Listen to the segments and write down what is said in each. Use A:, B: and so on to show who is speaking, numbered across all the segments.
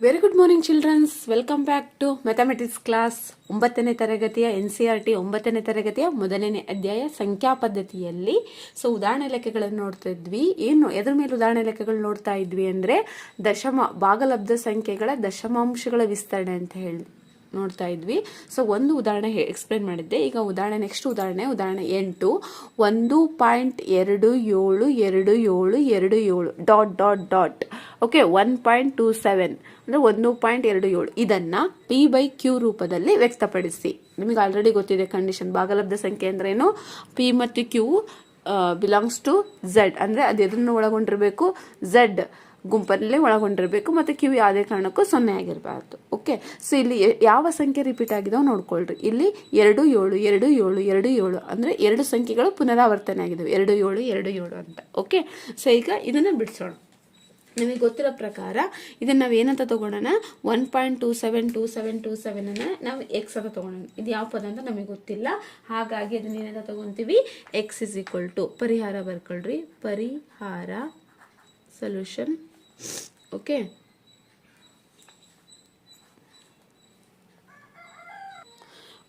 A: Very good morning childrens welcome back to mathematics class ಒಂಬತ್ತನೇ ತರಗತಿಯ N C R T ಒಂಬತ್ತನೇ ತರಗತಿಯ ಮೊದಲನೇ ಅಧ್ಯಾಯ ಸಂಖ್ಯಾ ಪದ್ಧತಿಯಲ್ಲಿ. ಸೊ ಉದಾಹರಣೆ ಲೆಕ್ಕಗಳನ್ನು ನೋಡ್ತಾ ಇದ್ವಿ. ಏನು, ಎದ್ರ ಮೇಲೆ ಉದಾಹರಣೆ ಲೆಕ್ಕಗಳು ನೋಡ್ತಾ ಇದ್ವಿ ಅಂದರೆ ದಶಮ ಭಾಗಲಬ್ಧ ಸಂಖ್ಯೆಗಳ ದಶಮಾಂಶಗಳ ವಿಸ್ತರಣೆ ಅಂತ ಹೇಳಿ ನೋಡ್ತಾ ಇದ್ವಿ. ಸೊ ಒಂದು ಉದಾಹರಣೆ ಎಕ್ಸ್ಪ್ಲೇನ್ ಮಾಡಿದ್ದೆ. ಈಗ ಉದಾಹರಣೆ ನೆಕ್ಸ್ಟ್ ಉದಾಹರಣೆ ಉದಾಹರಣೆ ಎಂಟು. ಒಂದು ಪಾಯಿಂಟ್ ಎರಡು ಏಳು ಎರಡು ಏಳು ಎರಡು ಏಳು. Dot dot dot okay one point two seven ಅಂದರೆ ಒಂದು ಪಾಯಿಂಟ್ ಎರಡು ಏಳು. ಇದನ್ನು ಪಿ ಬೈ ಕ್ಯೂ ರೂಪದಲ್ಲಿ ವ್ಯಕ್ತಪಡಿಸಿ. ನಿಮಗೆ ಆಲ್ರೆಡಿ ಗೊತ್ತಿದೆ ಕಂಡೀಷನ್ ಭಾಗಲಬ್ಧ ಸಂಖ್ಯೆ ಅಂದ್ರೇನು ಪಿ ಮತ್ತು ಕ್ಯೂ ಬಿಲಾಂಗ್ಸ್ ಟು ಝಡ್ ಅಂದರೆ ಅದು ಎದನ್ನು ಒಳಗೊಂಡಿರಬೇಕು? ಝೆಡ್ ಗುಂಪಲ್ಲಿ ಒಳಗೊಂಡಿರಬೇಕು ಮತ್ತು ಕ್ಯೂ ಯಾವುದೇ ಕಾರಣಕ್ಕೂ ಸೊನ್ನೆ ಆಗಿರಬಾರ್ದು. ಓಕೆ ಸೊ ಇಲ್ಲಿ ಯಾವ ಸಂಖ್ಯೆ ರಿಪೀಟ್ ಆಗಿದಾವೆ ನೋಡ್ಕೊಳ್ರಿ. ಇಲ್ಲಿ ಎರಡು ಏಳು ಎರಡು ಏಳು ಎರಡು ಏಳು ಅಂದರೆ ಎರಡು ಸಂಖ್ಯೆಗಳು ಪುನರಾವರ್ತನೆ ಆಗಿದ್ದಾವೆ ಎರಡು ಏಳು ಎರಡು ಏಳು ಅಂತ. ಓಕೆ ಸೊ ಈಗ ಇದನ್ನು ಬಿಡಿಸೋಣ. ನಿಮಗೆ ಗೊತ್ತಿರೋ ಪ್ರಕಾರ ಇದನ್ನು ನಾವು ಏನಂತ ತೊಗೊಳೋಣ? One point two seven two seven two ಸೆವೆನನ್ನು ನಾವು ಎಕ್ಸ್ ಅಂತ ತೊಗೊಳೋಣ. ಇದು ಯಾವ ಪದ ಅಂತ ನಮಗೆ ಗೊತ್ತಿಲ್ಲ. ಹಾಗಾಗಿ ಅದನ್ನ ಏನಂತ ತೊಗೊತೀವಿ? ಎಕ್ಸ್ ಇಸ್ ಈಕ್ವಲ್ ಟು ಪರಿಹಾರ ಬರ್ಕೊಳ್ರಿ. ಪರಿಹಾರ ಸೊಲ್ಯೂಷನ್ ಓಕೆ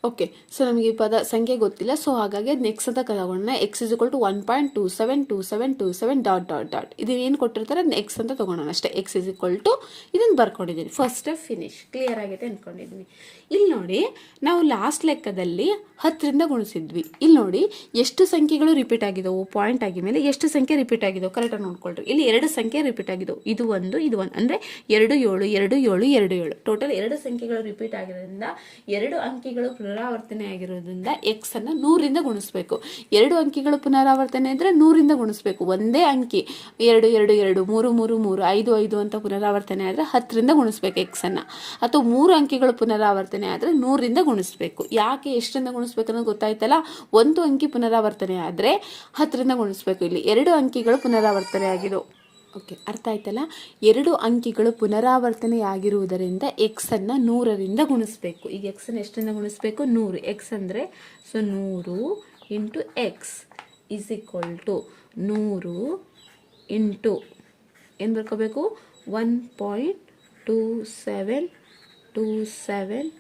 A: ಓಕೆ ಸೊ ನಮಗೆ ಪದ ಸಂಖ್ಯೆ ಗೊತ್ತಿಲ್ಲ ಸೊ ಹಾಗಾಗಿ ಅದು ನೆಕ್ಸ್ಟ್ ಅಂತ ತಗೋಣ x is equal to one point two seven two seven two seven dot dot dot ಇದನ್ನೇನು ಕೊಟ್ಟಿರ್ತಾರೆ ಅದನ್ನ ಎಕ್ಸ್ ಅಂತ ತೊಗೊಳೋಣ ಅಷ್ಟೇ. ಎಕ್ಸ್ ಇಸ್ ಇಕ್ವಲ್ ಟು ಇದನ್ನು ಬರ್ಕೊಂಡಿದ್ದೀನಿ ಫಸ್ಟ್ ಫಿನಿಶ್ ಕ್ಲಿಯರ್ ಆಗೈತೆ ಅಂದ್ಕೊಂಡಿದ್ದೀನಿ ಇಲ್ಲಿ ನೋಡಿ, ನಾವು ಲಾಸ್ಟ್ ಲೆಕ್ಕದಲ್ಲಿ ಹತ್ತರಿಂದ ಗುಣಿಸಿದ್ವಿ. ಇಲ್ಲಿ ನೋಡಿ, ಎಷ್ಟು ಸಂಖ್ಯೆಗಳು ರಿಪೀಟ್ ಆಗಿದವು? ಪಾಯಿಂಟ್ ಆಗಿದ ಮೇಲೆ ಎಷ್ಟು ಸಂಖ್ಯೆ ರಿಪೀಟ್ ಆಗಿದವು? ಕರೆಕ್ಟಾಗಿ ನೋಡ್ಕೊಳ್ರಿ. ಇಲ್ಲಿ ಎರಡು ಸಂಖ್ಯೆ ರಿಪೀಟ್ ಆಗಿದವು. ಇದು ಒಂದು ಇದು ಒಂದು. ಅಂದರೆ ಎರಡು ಏಳು ಎರಡು ಏಳು ಎರಡು ಏಳು. ಟೋಟಲ್ ಎರಡು ಸಂಖ್ಯೆಗಳು ರಿಪೀಟ್ ಆಗಿರೋದ್ರಿಂದ ಎರಡು ಅಂಕಿಗಳು ಪುನರಾವರ್ತನೆ ಆಗಿರೋದ್ರಿಂದ ಎಕ್ಸ್ ಅನ್ನು ನೂರಿಂದ ಗುಣಿಸ್ಬೇಕು. ಎರಡು ಅಂಕಿಗಳು ಪುನರಾವರ್ತನೆ ಇದ್ರೆ ನೂರಿಂದ ಗುಣಿಸ್ಬೇಕು. ಒಂದೇ ಅಂಕಿ. ಎರಡು ಎರಡು ಎರಡು, ಮೂರು ಮೂರು ಮೂರು, ಐದು ಐದು ಅಂತ ಪುನರಾವರ್ತನೆ ಆದರೆ ಹತ್ತರಿಂದ ಗುಣಿಸ್ಬೇಕು ಎಕ್ಸ್ ಅನ್ನ. ಅಥವಾ ಮೂರು ಅಂಕಿಗಳು ಪುನರಾವರ್ತನೆ ಆದರೆ ನೂರಿಂದ ಗುಣಿಸ್ಬೇಕು. ಯಾಕೆ ಎಷ್ಟರಿಂದ ಗುಣಿಸ್ಬೇಕು ಅನ್ನೋದು ಗೊತ್ತಾಯ್ತಲ್ಲ? ಒಂದು ಅಂಕಿ ಪುನರಾವರ್ತನೆ ಆದರೆ ಹತ್ತರಿಂದ ಗುಣಿಸ್ಬೇಕು. ಇಲ್ಲಿ ಎರಡು ಅಂಕಿಗಳು ಪುನರಾವರ್ತನೆ ಆಗಿದವು ಓಕೆ, ಅರ್ಥ ಆಯ್ತಲ್ಲ? ಎರಡು ಅಂಕಿಗಳು ಪುನರಾವರ್ತನೆಯಾಗಿರುವುದರಿಂದ ಎಕ್ಸ್ ಅನ್ನು ನೂರರಿಂದ ಗುಣಿಸ್ಬೇಕು. ಈಗ ಎಕ್ಸ್ ಅನ್ನು ಎಷ್ಟರಿಂದ ಗುಣಿಸ್ಬೇಕು? ನೂರು. ಎಕ್ಸ್ ಅಂದರೆ ಸೊ ನೂರು into x is equal to ನೂರು ಇಂಟು, ಏನು ಬರ್ಕೋಬೇಕು? One point two seven two seven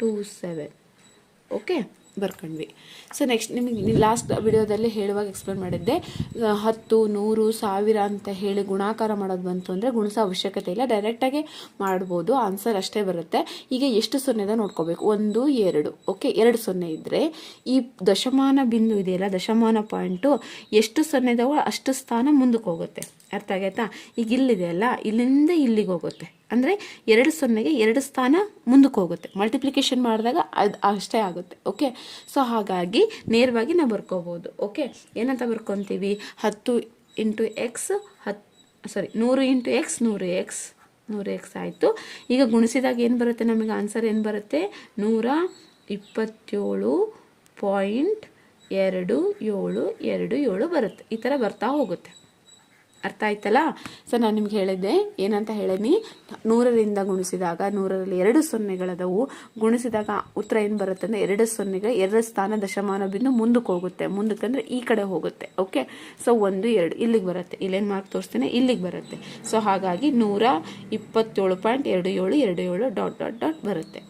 A: two seven okay ಬರ್ಕೊಂಡ್ವಿ. So next ನಿಮಗೆ ಲಾಸ್ಟ್ ವಿಡಿಯೋದಲ್ಲಿ ಹೇಳುವಾಗ ಎಕ್ಸ್ಪ್ಲೇನ್ ಮಾಡಿದ್ದೆ. ಹತ್ತು, ನೂರು, ಸಾವಿರ ಅಂತ ಹೇಳಿ ಗುಣಾಕಾರ ಮಾಡೋದು ಬಂತು ಅಂದರೆ ಗುಣಿಸೋ ಅವಶ್ಯಕತೆ ಇಲ್ಲ. ಡೈರೆಕ್ಟಾಗಿ ಮಾಡ್ಬೋದು. ಆನ್ಸರ್ ಅಷ್ಟೇ ಬರುತ್ತೆ. ಈಗ ಎಷ್ಟು ಸೊನ್ನೆದ ನೋಡ್ಕೋಬೇಕು. ಒಂದು, ಎರಡು ಓಕೆ ಎರಡು ಸೊನ್ನೆ ಇದ್ದರೆ ಈ ದಶಮಾನ ಬಿಂದು ಇದೆಯಲ್ಲ, ದಶಮಾನ ಪಾಯಿಂಟು ಎಷ್ಟು ಸೊನ್ನೆದವೋ ಅಷ್ಟು ಸ್ಥಾನ ಮುಂದಕ್ಕೆ ಹೋಗುತ್ತೆ. ಅರ್ಥ ಆಗೈತಾ? ಈಗ ಇಲ್ಲಿದೆಯಲ್ಲ ಇಲ್ಲಿಂದ ಇಲ್ಲಿಗೆ ಹೋಗುತ್ತೆ. ಅಂದರೆ ಎರಡು ಸೊನ್ನೆಗೆ ಎರಡು ಸ್ಥಾನ ಮುಂದಕ್ಕೆ ಹೋಗುತ್ತೆ. ಮಲ್ಟಿಪ್ಲಿಕೇಶನ್ ಮಾಡಿದಾಗ ಅದು ಅಷ್ಟೇ ಆಗುತ್ತೆ. ಓಕೆ ಸೊ ಹಾಗಾಗಿ ನೇರವಾಗಿ ನಾವು ಬರ್ಕೋಬೋದು. ಓಕೆ ಏನಂತ ಬರ್ಕೊತೀವಿ? ಹತ್ತು ಇಂಟು ಎಕ್ಸ್ ಸಾರಿ ನೂರು ಇಂಟು ಎಕ್ಸ್, ನೂರು ಎಕ್ಸ್ ನೂರು ಎಕ್ಸ್ ಆಯಿತು. ಈಗ ಗುಣಿಸಿದಾಗ ಏನು ಬರುತ್ತೆ ನಮಗೆ? ಆನ್ಸರ್ ಏನು ಬರುತ್ತೆ? ನೂರ ಇಪ್ಪತ್ತೇಳು ಪಾಯಿಂಟ್ ಎರಡು ಏಳು ಎರಡು ಏಳು ಬರುತ್ತೆ. ಈ ಥರ ಬರ್ತಾ ಹೋಗುತ್ತೆ. ಅರ್ಥ ಆಯ್ತಲ್ಲ? ಸೊ ನಾನು ನಿಮ್ಗೆ ಹೇಳಿದ್ದೆ, ಏನಂತ ಹೇಳೀನಿ, ನೂರರಿಂದ ಗುಣಿಸಿದಾಗ, ನೂರರಲ್ಲಿ ಎರಡು ಸೊನ್ನೆಗಳದವು. ಗುಣಿಸಿದಾಗ ಉತ್ತರ ಏನು ಬರುತ್ತೆ ಅಂದರೆ, ಎರಡು ಸೊನ್ನೆಗಳು ಎರಡು ಸ್ಥಾನ ದಶಮಾನ ಬಿಂದು ಮುಂದಕ್ಕೆ ಹೋಗುತ್ತೆ. ಮುಂದಕ್ಕೆ ಅಂದರೆ ಈ ಕಡೆ ಹೋಗುತ್ತೆ ಓಕೆ ಸೊ ಒಂದು, ಎರಡು, ಇಲ್ಲಿಗೆ ಬರುತ್ತೆ. ಇಲ್ಲೇನು ಮಾರ್ಕ್ ತೋರಿಸ್ತೇನೆ, ಇಲ್ಲಿಗೆ ಬರುತ್ತೆ. ಸೊ ಹಾಗಾಗಿ ನೂರ ಇಪ್ಪತ್ತೇಳು ಪಾಯಿಂಟ್ ಎರಡು ಏಳು ಎರಡು ಏಳು, ಡಾಟ್ ಡಾಟ್ ಡಾಟ್ ಬರುತ್ತೆ.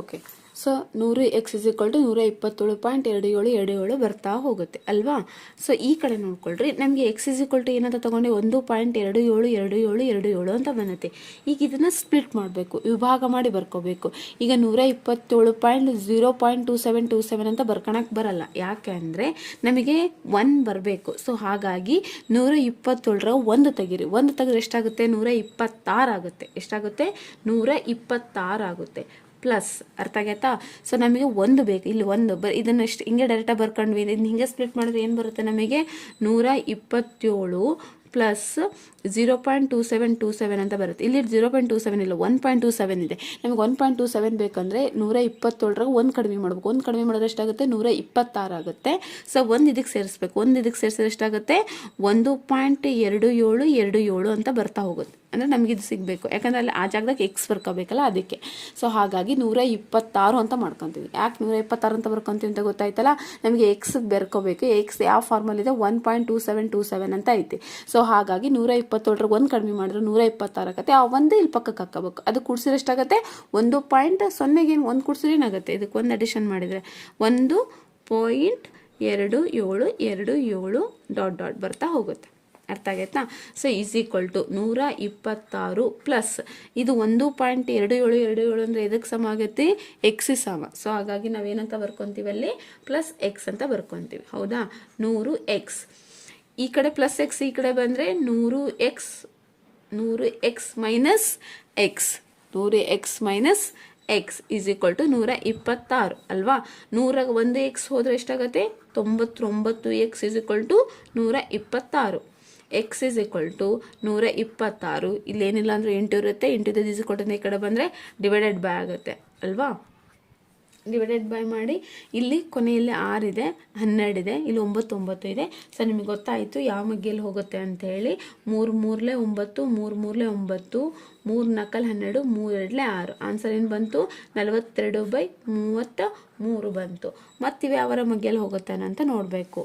A: ಓಕೆ ಸೊ ನೂರು ಎಕ್ಸ್ ಇಸ್ ಈಕ್ವಲ್ ಟು ನೂರ ಇಪ್ಪತ್ತೇಳು ಪಾಯಿಂಟ್ ಎರಡು ಏಳು ಎರಡು ಏಳು ಬರ್ತಾ ಹೋಗುತ್ತೆ, ಅಲ್ವಾ? ಸೊ ಈ ಕಡೆ ನೋಡ್ಕೊಳ್ರಿ, ನಮಗೆ ಎಕ್ಸ್ ಇಸ್ ಈಕ್ವಲ್ ಟು ಏನಂತ ತೊಗೊಂಡೆ ಒಂದು ಪಾಯಿಂಟ್ ಎರಡು ಏಳು ಎರಡು ಏಳು ಎರಡು ಏಳು ಅಂತ ಬಂದತ್ತೆ ಈಗ ಇದನ್ನು ಸ್ಪ್ಲಿಟ್ ಮಾಡಬೇಕು, ವಿಭಾಗ ಮಾಡಿ ಬರ್ಕೋಬೇಕು. ಈಗ ನೂರ ಇಪ್ಪತ್ತೇಳು point zero point two seven two seven ಅಂತ ಬರ್ಕೊಳಕ್ಕೆ ಬರಲ್ಲ. ಯಾಕೆ ಅಂದರೆ ನಮಗೆ ಒನ್ ಬರಬೇಕು. ಸೊ ಹಾಗಾಗಿ ನೂರ ಇಪ್ಪತ್ತೇಳರ ಒಂದು ತೆಗೀರಿ. ಒಂದು ತೆಗೆದ್ರೆ ಎಷ್ಟಾಗುತ್ತೆ? ನೂರ ಇಪ್ಪತ್ತಾರು ಆಗುತ್ತೆ. ಎಷ್ಟಾಗುತ್ತೆ? ನೂರ ಇಪ್ಪತ್ತಾರು ಆಗುತ್ತೆ. ಪ್ಲಸ್ ಅರ್ಥ ಆಗೈತಾ? ಸೊ ನಮಗೆ ಒಂದು ಬೇಕು. ಇಲ್ಲಿ ಒಂದು. ಬ ಇದನ್ನು ಎಷ್ಟು ಹಿಂಗೆ ಡೈರೆಕ್ಟಾಗಿ ಬರ್ಕೊಂಡ್ವಿ. ಇದನ್ನು ಹಿಂಗೆ ಸ್ಪ್ಲಿಟ್ ಮಾಡಿದ್ರೆ ಏನು ಬರುತ್ತೆ ನಮಗೆ? ನೂರ ಇಪ್ಪತ್ತೇಳು plus zero point two seven two seven ಅಂತ ಬರುತ್ತೆ. ಇಲ್ಲಿ ಝೀರೋ ಪಾಯಿಂಟ್ ಟೂ ಸೆವೆನ್ ಇಲ್ಲ. ಒನ್ ಪಾಯಿಂಟ್ ಟೂ ಸೆವೆನ್ ಇದೆ. ನಮಗೆ ಒನ್ ಪಾಯಿಂಟ್ ಟು ಸೆವೆನ್ ಬೇಕಂದರೆ ನೂರ ಇಪ್ಪತ್ತೇಳರಾಗ ಒಂದು ಕಡಿಮೆ ಮಾಡಬೇಕು. ಒಂದು ಕಡಿಮೆ ಮಾಡಿದ್ರೆ ಎಷ್ಟಾಗುತ್ತೆ? ನೂರ ಇಪ್ಪತ್ತಾರು ಆಗುತ್ತೆ. ಸೊ ಒಂದು ಇದಕ್ಕೆ ಸೇರಿಸ್ಬೇಕು. ಒಂದು ಇದಕ್ಕೆ ಸೇರಿಸಿದ್ರೆ ಎಷ್ಟಾಗುತ್ತೆ? ಒಂದು ಪಾಯಿಂಟ್ ಎರಡು ಏಳು ಎರಡು ಏಳು ಅಂತ ಬರ್ತಾ ಹೋಗುತ್ತೆ. ಅಂದರೆ ನಮಗೆ ಇದು ಸಿಗಬೇಕು. ಯಾಕಂದರೆ ಅಲ್ಲಿ ಆ ಜಾಗದಾಗ ಎಕ್ಸ್ ಬರ್ಕೋಬೇಕಲ್ಲ ಅದಕ್ಕೆ. ಸೊ ಹಾಗಾಗಿ ನೂರ ಇಪ್ಪತ್ತಾರು ಅಂತ ಮಾಡ್ಕೊತೀವಿ. ಯಾಕೆ ನೂರ ಇಪ್ಪತ್ತಾರು ಅಂತ ಬರ್ಕೊತೀವಿ ಅಂತ ಗೊತ್ತಾಯ್ತಲ್ಲ? ನಮಗೆ ಎಕ್ಸ್ ಬೆರ್ಕೋಬೇಕು. ಎಕ್ಸ್ ಯಾವ ಫಾರ್ಮಲ್ ಇದೆ? One point two seven two seven ಅಂತ ಐತಿ. ಸೊ ಹಾಗಾಗಿ ನೂರ ಇಪ್ಪತ್ತೇಳರಿಗೆ ಒಂದು ಕಡಿಮೆ ಮಾಡಿದ್ರೆ ನೂರ ಇಪ್ಪತ್ತಾರು ಆಗುತ್ತೆ. ಆ ಒಂದು ಇಲ್ಲಿ ಪಕ್ಕಕ್ಕೆ ಹಾಕೋಬೇಕು ಅದು ಕೂಡಿಸಿದ್ರೆ ಎಷ್ಟಾಗುತ್ತೆ ಒಂದು ಪಾಯಿಂಟ್ ಸೊನ್ನೆಗೆ ಒಂದು ಕೂಡಿಸಿದ್ರೆ ಏನಾಗುತ್ತೆ? ಇದಕ್ಕೆ ಒಂದು ಅಡಿಷನ್ ಮಾಡಿದರೆ ಒಂದು ಪಾಯಿಂಟ್ ಎರಡು ಏಳು ಎರಡು ಏಳು ಡಾಟ್ ಡಾಟ್ ಬರ್ತಾ ಹೋಗುತ್ತೆ. ಅರ್ಥ ಆಗೈತಾ? ಸೊ ಈಸ್ ಈಕ್ವಲ್ ಟು ನೂರ ಇಪ್ಪತ್ತಾರು ಪ್ಲಸ್ ಇದು ಒಂದು ಪಾಯಿಂಟ್ ಎರಡು ಏಳು ಎರಡು ಏಳು ಅಂದರೆ ಎದಕ್ಕೆ ಸಮ ಆಗುತ್ತೆ? ಎಕ್ಸ್ ಸಮ. ಸೊ ಹಾಗಾಗಿ ನಾವೇನಂತ ಬರ್ಕೊತೀವಿ ಅಲ್ಲಿ? ಪ್ಲಸ್ ಎಕ್ಸ್ ಅಂತ ಬರ್ಕೊತೀವಿ. ಹೌದಾ? ನೂರು ಎಕ್ಸ್ ಈ ಕಡೆ ಪ್ಲಸ್ ಎಕ್ಸ್ ಈ ಕಡೆ ಬಂದರೆ ನೂರು ಎಕ್ಸ್ ನೂರು ಎಕ್ಸ್ ಮೈನಸ್ ಎಕ್ಸ್ ನೂರು x minus x is equal to ನೂರ ಇಪ್ಪತ್ತಾರು. ಅಲ್ವಾ? ನೂರ ಒಂದು ಎಕ್ಸ್ ಹೋದರೆ ಎಷ್ಟಾಗತ್ತೆ? ತೊಂಬತ್ತೊಂಬತ್ತು ಎಕ್ಸ್ ಈಸ್ ಈಕ್ವಲ್ ಟು ನೂರ ಇಪ್ಪತ್ತಾರು. ಎಕ್ಸ್ ಇಸ್ ಈಕ್ವಲ್ ಟು ನೂರ ಇಪ್ಪತ್ತಾರು ಇಲ್ಲೇನಿಲ್ಲ ಅಂದರೆ ಎಂಟು ಇರುತ್ತೆ, ಎಂಟು ದಿಸ್ ಕೊಟ್ಟಿಂದ ಈ ಕಡೆ ಬಂದರೆ ಡಿವೈಡೆಡ್ ಬೈ ಆಗುತ್ತೆ, ಅಲ್ವಾ? ಡಿವೈಡೆಡ್ ಬೈ ಮಾಡಿ, ಇಲ್ಲಿ ಕೊನೆಯಲ್ಲಿ ಆರಿದೆ ಹನ್ನೆರಡಿದೆ ಇಲ್ಲಿ ಒಂಬತ್ತು ಒಂಬತ್ತು ಇದೆ. ಸೊ ನಿಮಗೆ ಗೊತ್ತಾಯಿತು ಯಾವ ಮಗ್ಗೆಯಲ್ಲಿ ಹೋಗುತ್ತೆ ಅಂತ ಹೇಳಿ. ಮೂರು ಮೂರಲೆ ಒಂಬತ್ತು, ಮೂರು ಮೂರಲೆ ಒಂಬತ್ತು, ಮೂರು ನಾಲ್ಕಲ್ಲಿ ಹನ್ನೆರಡು ಮೂರೆರಡಲೆ ಆರು. ಆನ್ಸರ್ ಏನು ಬಂತು? ನಲವತ್ತೆರಡು ಬೈ ಮೂವತ್ತ ಮೂರು ಬಂತು. ಮತ್ತಿವೆ ಅವರ ಮಗ್ಗೆಯಲ್ಲಿ ಹೋಗುತ್ತೆ ಅಂತ ನೋಡಬೇಕು.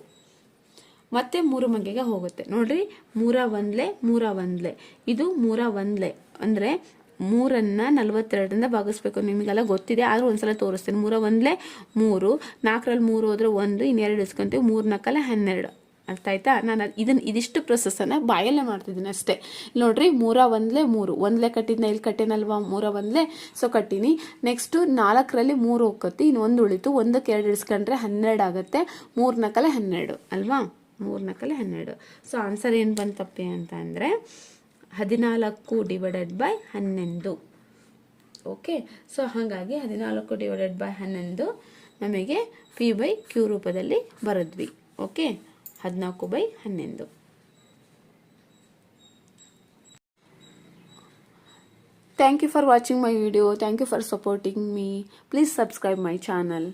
A: ಮತ್ತೆ ಮೂರು ಮಂಗೆಗೆ ಹೋಗುತ್ತೆ. ನೋಡ್ರಿ, ಮೂರ ಒಂದ್ಲೆ ಮೂರ ಒಂದ್ಲೆ. ಇದು ಮೂರ ಒಂದ್ಲೆ. ಅಂದರೆ ಮೂರನ್ನ ನಲ್ವತ್ತೆರಡರಿಂದ ಭಾಗಿಸ್ಬೇಕು. ನಿಮಗೆಲ್ಲ ಗೊತ್ತಿದೆ, ಆದರೂ ಒಂದ್ಸಲ ತೋರಿಸ್ತೀನಿ. ಮೂರ ಒಂದ್ಲೆ, ಮೂರು. ನಾಲ್ಕರಲ್ಲಿ ಮೂರು ಹೋದ್ರೆ ಒಂದು ಇನ್ನೆರಡು ಇಸ್ಕೊಂತೀವಿ. ಮೂರು ನಾಲ್ಕಲ್ಲ ಹನ್ನೆರಡು. ಅರ್ಥ ಆಯ್ತಾ? ನಾನು ಇದನ್ನು ಇದಿಷ್ಟು ಪ್ರೊಸೆಸನ್ನು ಬಾಯಲ್ಲೇ ಮಾಡ್ತಿದ್ದೀನಿ ಅಷ್ಟೇ. ನೋಡ್ರಿ, ಮೂರ ಒಂದ್ಲೆ, ಮೂರು. ಒಂದ್ಲೆ ಕಟ್ಟಿದ್ನ ಇಲ್ಲಿ ಕಟ್ಟೇನಲ್ವಾ? ಮೂರ ಒಂದ್ಲೆ. ಸೊ ಕಟ್ಟಿನಿ. ನೆಕ್ಸ್ಟು ನಾಲ್ಕರಲ್ಲಿ ಮೂರು ಹೋಗ್ಕತ್ತಿ ಇನ್ನು ಒಂದು ಉಳಿತು. ಒಂದಕ್ಕೆ ಎರಡು ಇಡ್ಸ್ಕೊಂಡ್ರೆ ಹನ್ನೆರಡು ಆಗುತ್ತೆ. ಮೂರು ನಾಲ್ಕಲೆ ಹನ್ನೆರಡು. ಅಲ್ವಾ? ಮೂರು ನಾಲ್ಕಲೆ ಹನ್ನೆರಡು. ಸೊ ಆನ್ಸರ್ ಏನು ಬಂತಪ್ಪಿ ಅಂತ ಅಂದರೆ ಹದಿನಾಲ್ಕು ಡಿವೈಡೆಡ್ ಬೈ ಹನ್ನೊಂದು. ಓಕೆ ಸೊ ಹಾಗಾಗಿ ಹದಿನಾಲ್ಕು ಡಿವೈಡೆಡ್ ಬೈ ಹನ್ನೊಂದು ನಮಗೆ ಪಿ ಬೈ ಕ್ಯೂ ರೂಪದಲ್ಲಿ ಬರದ್ವಿ. ಓಕೆ ಹದಿನಾಲ್ಕು ಬೈ ಹನ್ನೊಂದು. Thank you for watching my video thank you for supporting me. Please subscribe my channel.